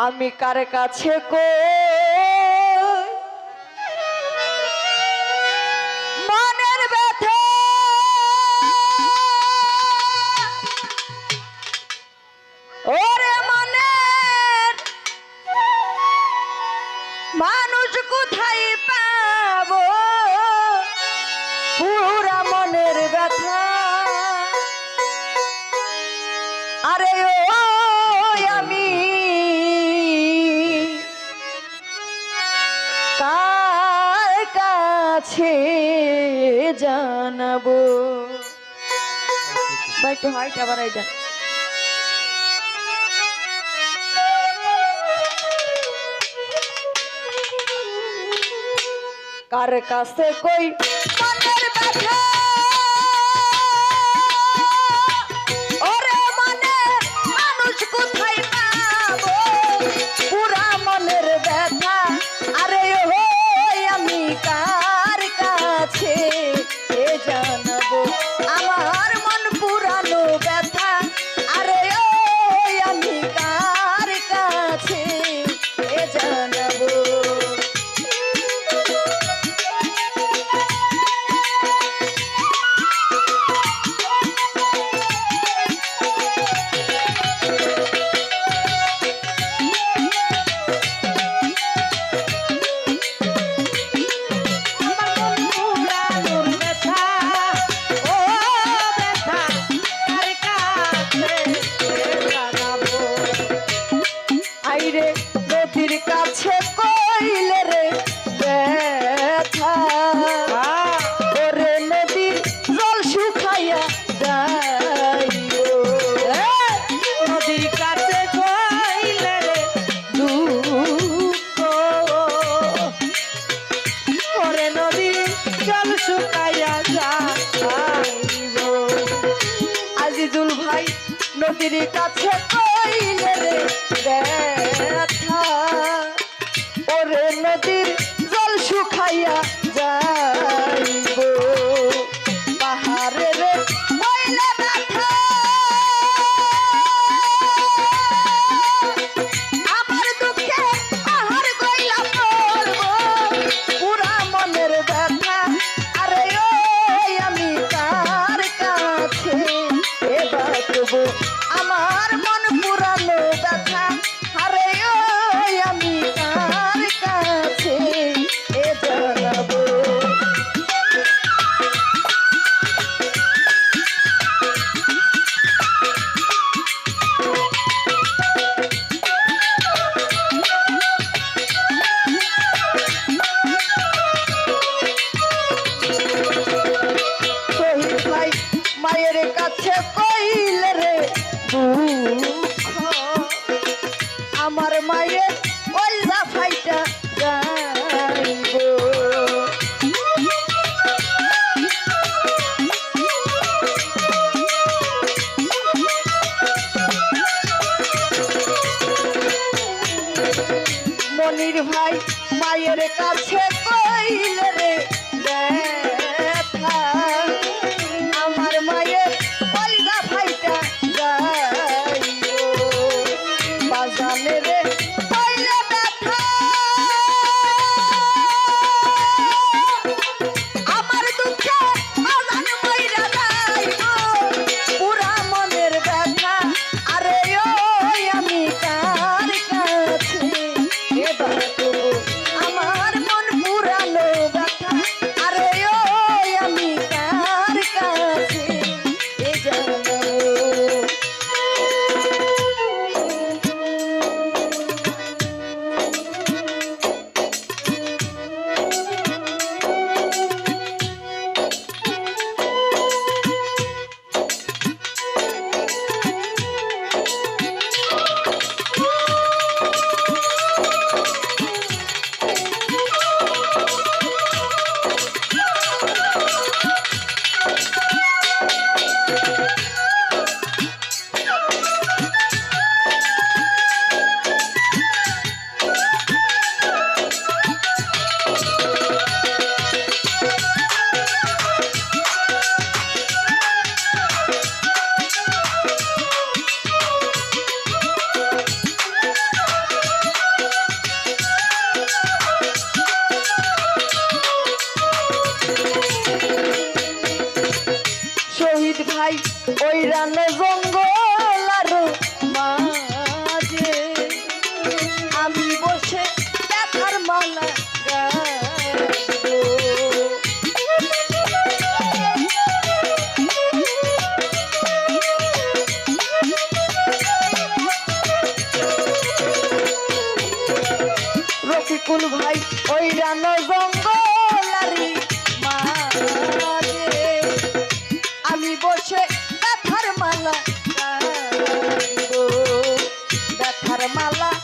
আমি কার কাছে কো কাছে জানাব। একটু হয় আবার এটা কার কাছে কই? নদীর কাছে মনির মায়ের কাছে কইলে রে ওই রানে জঙ্গল আর আমি বসে মালা রফিকুল ভাই ওই রানো জঙ্গল my life.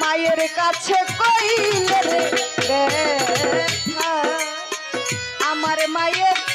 মায়ের কাছে কইলে রে আমার মায়ের